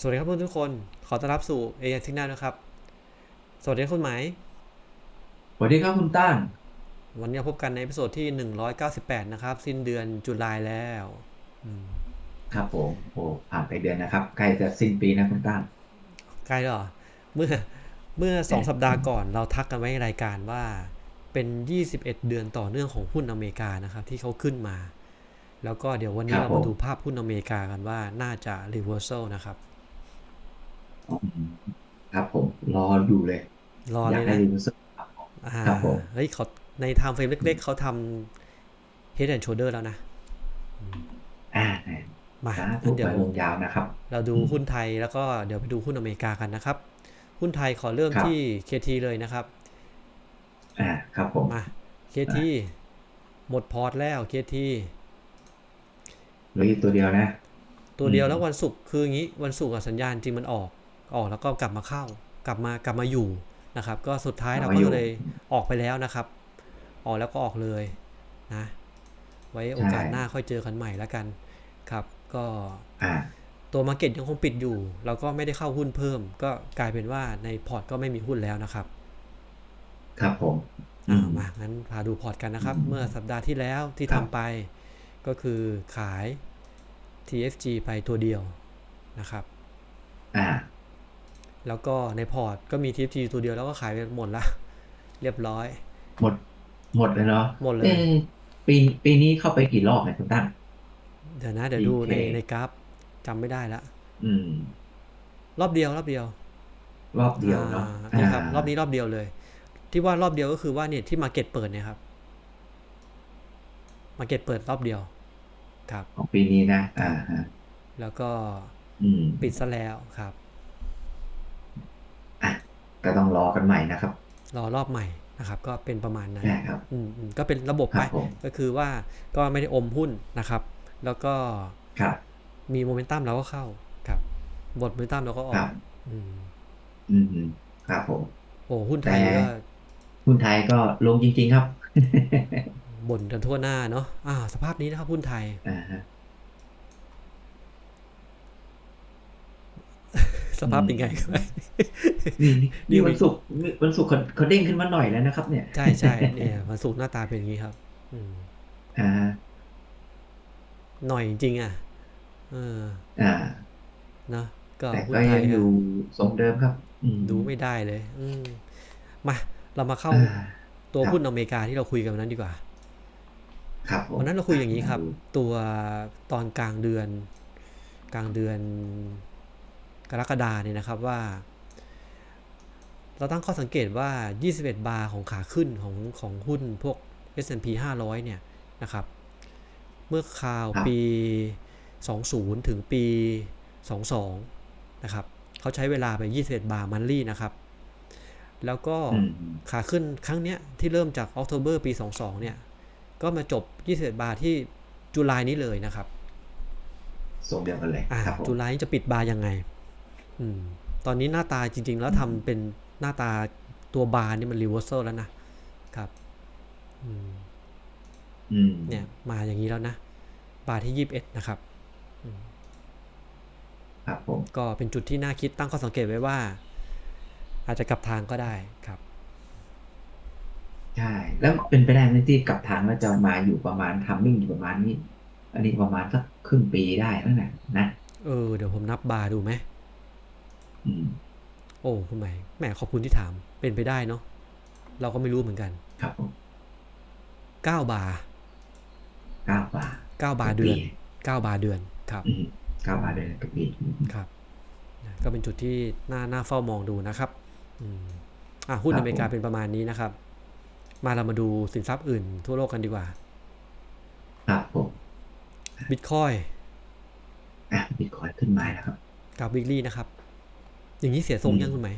สวัสดีครับเพื่อนทุกคน ขอต้อนรับสู่ AI Signal นะครับ สวัสดีครับคุณไหมายสวัสดีครับคุณต้านวันนี้พบกันในเอพิโซดที่198นะครับ สิ้นเดือนจุลายแล้วอืมครับผมโอ้ผ่านไปเดือนนะครับ ใกล้จะสิ้นปีนะคุณต้านใกล้แล้วเหรอ เมื่อเมื่อ2สัปดาห์ก่อนเราทักกันไว้ในรายการว่า เป็น21เดือนต่อเนื่องของหุ้นอเมริกานะครับ ที่เขาขึ้นมา แล้วก็เดี๋ยววันนี้เรามาดูภาพหุ้นอเมริกากันว่าน่าจะ reversal นะครับอืม ครับผมรออยู่เลย รออเลยายกให้นะรีวิวสักครับผมอ่าครับผมเฮ้ยเขาในไทม์เฟรมเล็ก ๆ เขาทำ head and shoulder แล้วนะ อ่ามาสางั้ธุนเดี๋ไปยวลงยาวนะครับ เราดูอืมหุ้นไทยแล้วก็เดี๋ยวไปดูหุ้นอเมริกากันนะครับ หุ้นไทยขอเริ่มครับที่ KT เลยนะครับ อ่าครับผมมา KT หมดพอร์ตแล้ว KT เหลืออีกตัวเดียวนะ ตัวเดียวอืมแล้ววันศุกร์คืออย่างนี้ วันศุกร์อะสัญญาณจริงมันออก ออกแล้วก็กลับมาเข้ากลับมากลับมาอยู่นะครับ ก็สุดท้ายเราก็เลยออกไปแล้วนะครับ ออกแล้วก็ออกเลยนะ ไว้โอกาสหน้าค่อยเจอกันใหม่แล้วกันครับ ก็อ่าตัวมาเก็ตยังคงปิดอยู่ เราก็ไม่ได้เข้าหุ้นเพิ่ม ก็กลายเป็นว่าในพอร์ตก็ไม่มีหุ้นแล้วนะครับ ครับผมอ่ามางั้นพาดูพอร์ตกันนะครับอืมเมื่อสัปดาห์ที่แล้วที่ครัทำบไป ก็คือขาย TFG ไปตัวเดียวนะครับ อ่า แล้วก็ในพอร์ตก็มี TFG ตัวเดียวแล้วก็ขายไปหมดละ เรียบร้อย หมด หมดเลยเนาะหมดเลยอ๊ะปีปีนี้เข้าไปกี่รอบเนี่ยคุณต้านเดี๋ยวนะ เดี๋ยวดูใน DK ในกราฟจำไม่ได้ละอืมรอบเดียวรอบเดียว รอบเดียวเนาะอ่นี่ครับารอบนี้รอบเดียวเลย ที่ว่ารอบเดียวก็คือว่าเนี่ยที่มาเก็ตเปิดเนี่ยครับมาเก็ตเปิดรอบเดียว ครับ ของปีนี้นะ อ่าฮะแล้วก็อืมปิดซะแล้วครับอะ ก็ต้องรอกันใหม่นะครับ รอรอบใหม่นะครับ ก็เป็นประมาณนั้นใช่ครับอืมอืมก็เป็นระบบคไปรับผมก็คือว่าก็ไม่ได้อมหุ้นนะครับ แล้วก็ครับมีโมเมนตัมเราก็เข้าครับบทโมเมนตัมเราก็ออครักบอืมอืมครับผมโอ้หุ้นไทยแต่ก็หุ้นไทยก็ลงจริง ๆ ครับบ่นกันทั่วหน้าเนาะอ่า สภาพนี้นะครับหุ้นไทยอ่าฮะ สภาพเป็นไงนี่นี่นี่นี่วันศุกร์นี่วันศุกร์เขาเขาเด้งขึ้นมาหน่อยแล้วนะครับ เนี่ยใช่ใช่เนี่ยวันศุกร์หน้าตาเป็นอย่างนี้ครับ อืมอ่าฮะหน่อยจริงๆอะเอออ่าเนอะก็แต่หุ้นก็ไทยัยงก็อยู่ทรงเดิมครับอืมดูไม่ได้เลย อืมมาเรามาเข้าอ่าตัวครับหุ้นอเมริกาที่เราคุยกันวันนั้นดีกว่า ครับผมวันนั้นเราคุยอย่างนี้ครับดูตัวตอนกลางเดือน กลางเดือน กรกฎาเนี่ยนะครับว่า เราตั้งข้อสังเกตว่า 21 บาร์ของขาขึ้นของของหุ้นพวก S&P 500 เนี่ยนะครับ เมื่อคราวปี 20 ถึงปี 22 นะครับเขาใช้เวลาไป 21 บาร์มันลี่นะครับ แล้วก็อืมขาขึ้นครั้งเนี้ยที่เริ่มจากออก o b เบอร์ปี 22 เนี่ย ก็มาจบ 21 บาร์ที่จุลายนี้เลยนะครับทรงเดียวกันเลยอ่าครับผมจุลายนี้จะปิดบาร์ยังไงอืม ตอนนี้หน้าตาจริง ๆ แล้วทำเป็นหน้าตาตัวบาร์นี่มันรีเวอร์ซลแล้วนะครับอืมอืมเนี่ย มาอย่างนี้แล้วนะ บาร์ที่21นะครับครับผมก็เป็นจุดที่น่าคิดตั้งข้อสังเกตไว้ว่า อาจจะกลับทางก็ได้ครับใช่แล้วเป็นไปได้ไหมที่กลับทางแล้วจะมาอยู่ประมาณทัมมิ่งอยู่ประมาณนี้ อันนี้ประมาณสักครึ่งปีได้แล้วนะนะเออเดี๋ยวผมนับบาร์ดูไหมอืมโอ้คุณหมายแหมขอบคุณที่ถามเป็นไปได้เนาะเราก็ไม่รู้เหมือนกัน ครับผม9บาร์เก้าบาท9บาร์เดือน9บาร์เดือนครับอืมเก้าบาทเดือนกับปีครับนะก็เป็นจุดที่น่าน่าเฝ้ามองดูนะครับอืมอะหุ้นครับอเมริกาผมเป็นประมาณนี้นะครับ มาเรามาดูสินทรัพย์อื่นทั่วโลกกันดีกว่า ครับผมบิตคอยอะบิตคอยขึ้นมาแล้วครับกับวิกลี่นะครับ อย่างนี้เสียทรงอืมยังคุณไหม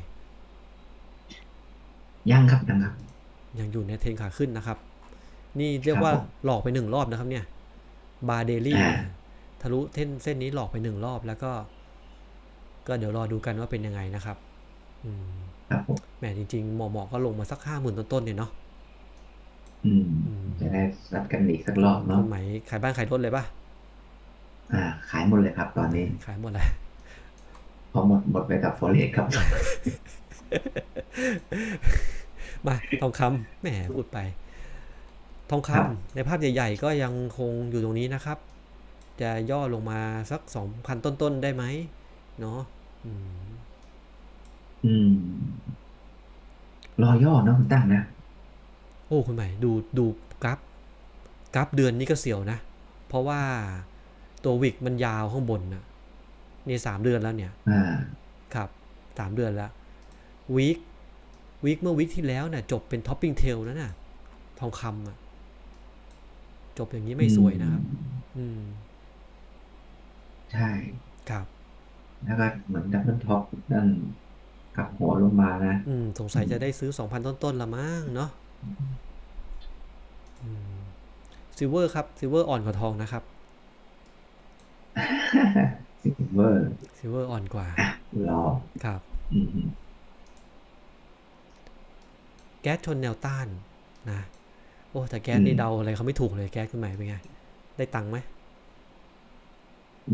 ยังครับยังครับ ยังอยู่ในเทรนขาขึ้นนะครับ นี่เรียกว่าครับผมหลอกไปหนึ่งรอบนะครับ เนี่ย บาร์เดลี่อ่าทะลุเส้นเส้นนี้หลอกไปหนึ่งรอบแล้วก็ ก็เดี๋ยวรอดูกันว่าเป็นยังไงนะครับ อืมครับผมแหมจริงๆหมอหมอก็ลงมาสักห้าหมื่นต้นๆเนี่ยเนาะอืมอืมจะได้รัดกันอีกสักรอบเนาะคุณไหมขายบ้านขายรถเลยป่ะอ่า ขายหมดเลยครับ ตอนนี้ ขายหมดเลย พอหมดหมดไปกับ forex ครับ มาทองคำแหมพูดไป ทองคำครับในภาพใหญ่ ๆ ก็ยังคงอยู่ตรงนี้นะครับ จะย่อลงมาสัก2,000ต้น ๆ ได้ไหมเนาะอืมอืมรอย่อเนอะคุณตั้งนะ โอ้คุณใหม่ ดูดูกราฟกราฟเดือนนี้ก็เสียวนะ เพราะว่าตัววิกมันยาวข้างบนนะ นี่สามเดือนแล้วเนี่ยอ่าครับสามเดือนแล้ววีควีคเมื่อวีคที่แล้วเนี่ยจบเป็นท็อปปิ้งเทลแล้วน่ะ ทองคำอะ จบอย่างนี้ไม่สวยนะครับ อืม ใช่ ครับ แล้วก็เหมือนดับเบิลท็อปนั่นกลับหัวลงมานะ อืม สงสัยจะได้ซื้อสองพันต้นๆละมั้งเนาะซิลเวอร์ครับซิลเวอร์อ่อนกว่าทองนะครับ ซิลเวอร์ซิลเวอร์อ่อนกว่าอะรอครับอืมแก๊สชนแนวต้านนะ โอ้แต่แก๊สนี่เดาอะไรเขาไม่ถูกเลยแก๊สคุณใหม่เป็นไง ได้ตังค์ไหม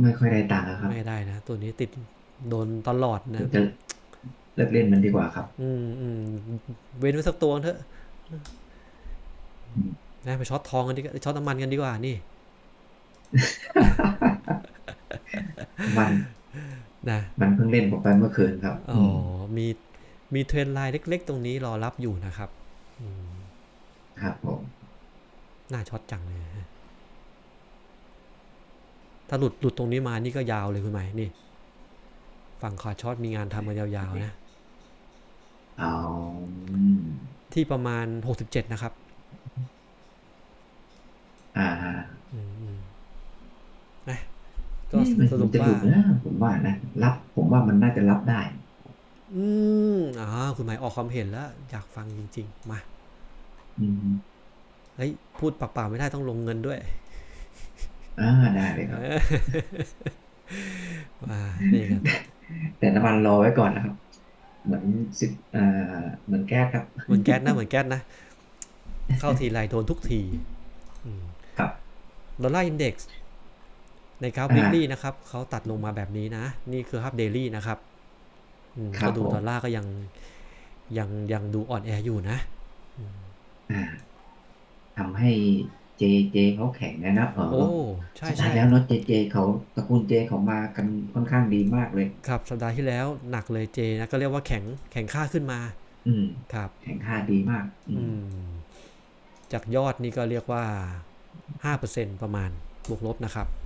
ไม่ค่อยได้ตังค์แล้วครับ ไม่ได้นะ ตัวนี้ติดโดนตลอดนะจะเลิกเล่นมันดีกว่าครับ อืมอืมเว้นไว้สักตัวเถอะนะไปช็อตทองกันดีกว่าช็อตน้ำมันกันดีกว่านี่ มันนะมันเพิ่งเล่นผมไปเมื่อคืนครับ อ๋อมมีมีเทรนไลน์เล็ก ๆ ตรงนี้รอรับอยู่นะครับอืมครับผมน่าช็อตจังเลยฮะถ้าหลุดหลุดตรงนี้มานี่ก็ยาวเลยคุณหมายนี่ ฝั่งขาช็อตมีงานทำกันยาวๆนะเอาอืมที่ประมาณ67นะครับ อ่า อืมอืมนะก็ นี่ มันสรุปจะหว่าลุดนะผมว่านะรับ ผมว่ามันน่าจะรับได้ อืมอ่าคุณหมายออกความเห็นแล้ว อยากฟังจริง ๆ มาอืมเฮ้ยพูดเปล่าๆไม่ได้ต้องลงเงินด้วยอ่าได้เลยครับมานี่ครับแต่น้ำมันรอไว้ก่อนนะครับ เหมือนสิบอ่าเหมือนแก๊สครับ เหมือนแก๊สนะเหมือนแก๊สนะ เข้าทีไรโดนทุกทีอืมครับดอลลาร์อินเด็กซ์ ในกราฟอ่าวิก l ีนะครับเขาตัดลงมาแบบนี้นะ นี่คือครับเดลี่นะครับอืมครับก็ดูผมดอลลาร์ก็ยังยังยังดูอ่อนแออยู่นะอ่าทำให้เจเจเขาแข็งนะนะเออโอ้ใช่สัปดาใช่ห์แล้วเนาะเจเจเขาตระกูลเจเขามากันค่อนข้างดีมากเลย ครับ สัปดาห์ที่แล้วหนักเลยเจนะก็เรียกว่าแข็งแข็งค่าขึ้นมา อืมครับ แข็งค่าดีมาก อือืมมจากยอดนี่ก็เรียกว่าห้าเปอร์เซ็นประมาณบวกลบนะครับโอ้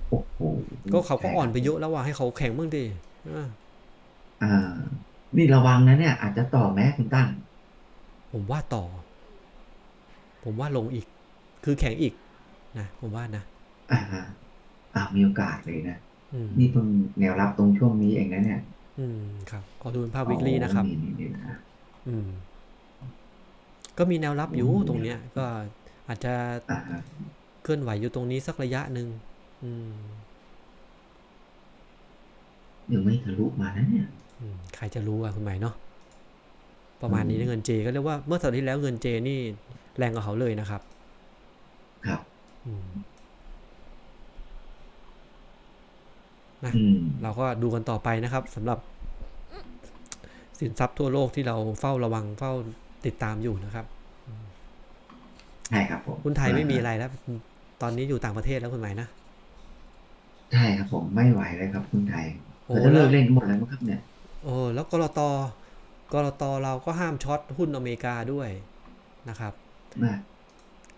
โห ก็เขาก็ใช่อ่อนไปเยอะแล้วว่าให้เขาแข็งบ้างดิอ่าอ่า นี่ระวังนะเนี่ย อาจจะต่อแม้คุณตั้ง ผมว่าต่อ ผมว่าลงอีก คือแข็งอีกนะผมว่านะอ่าอ่ามีโอกาสเลยนะอืมนี่เพิ่งแนวรับตรงช่วงนี้เองนะเนี่ย อืมครับขอดูเป็นภาพวิกฤตนะครับอ๋อนี่นี่นะอืม ก็มีแนวรับอยู่อืมตรงเนี้ย ก็อาจจะอ่าฮะเคลื่อนไหวอยู่ตรงนี้สักระยะหนึ่งอืม ยังไม่ทะลุมานะเนี่ยอืมใครจะรู้อะคุณหมายเนาะประมาณนี้นะเงินเจก็เรียกว่าเมื่อสัปดาห์ที่แล้วเงินเจนี่แรงกว่าเขาเลยนะครับ ครับอืมอืมเราก็ดูกันต่อไปนะครับสำหรับ สินทรัพย์ทั่วโลกที่เราเฝ้าระวังเฝ้าติดตามอยู่นะครับใช่ครับผมหุ้นไทยไม่มีอะไรแล้ว ตอนนี้อยู่ต่างประเทศแล้วคุณหมายนะ ใช่ครับผมไม่ไหวเลยครับคุณไทยโอ้เราจะแล้เลิวกเล่นหมดแล้วมั้งครับเนี่ยโอ้แล้วกรตกรตเราก็ห้ามช็อตหุ้นอเมริกาด้วยนะครับนะ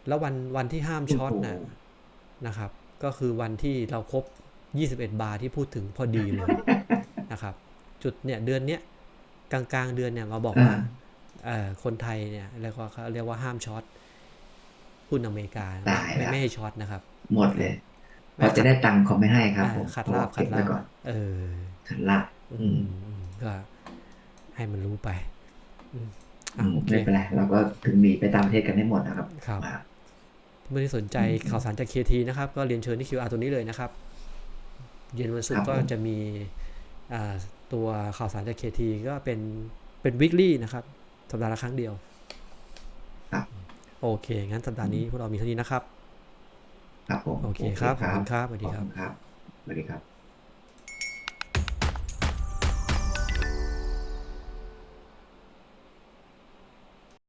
แล้ววันวันที่ห้ามช็อตนะโอ้โหนะครับ ก็คือวันที่เราครบ 21 บาร์ที่พูดถึงพอดีเลยนะครับ จุดเนี่ยเดือนเนี้ยกลางกลางๆเดือนเนี่ยมาบอกว่าอ่าเอ่อคนไทยเนี่ยเรียกว่าเขาเรียกว่าห้ามช็อตหุ้นอเมริกาตายไม่ละไม่ให้ช็อตนะครับ หมดเลย พอจะได้ตังค์เขาไม่ให้ครับอ่าผมขัดเขาลาบบอกขัเก็ดบลาไว้บก่อนเออขัดลาบอือืมมอืมก็ให้มันรู้ไปอืมอือะมโอเคไม่เป็นไรเราก็ถึงหนีไปตามประเทศกันได้หมดนะครับครับมาไม่ได้สนใจข่าวสารจากเคทีนะครับ ก็เรียนเชิญที่ QR ตัวนี้เลยนะครับ เย็นวันศุกร์ก็จะมีอ่าตัวข่าวสารจากเคทีก็เป็นเป็นวิก l y นะครับสัปดาห์ละครั้งเดียวครับโอเค งั้นสัปดาห์นี้พวกเรามีเท่านี้นะครับ ครับผมโอเคครับขอบคุณครับสวัสดีขอบครับคุณครับสวัสดีครับ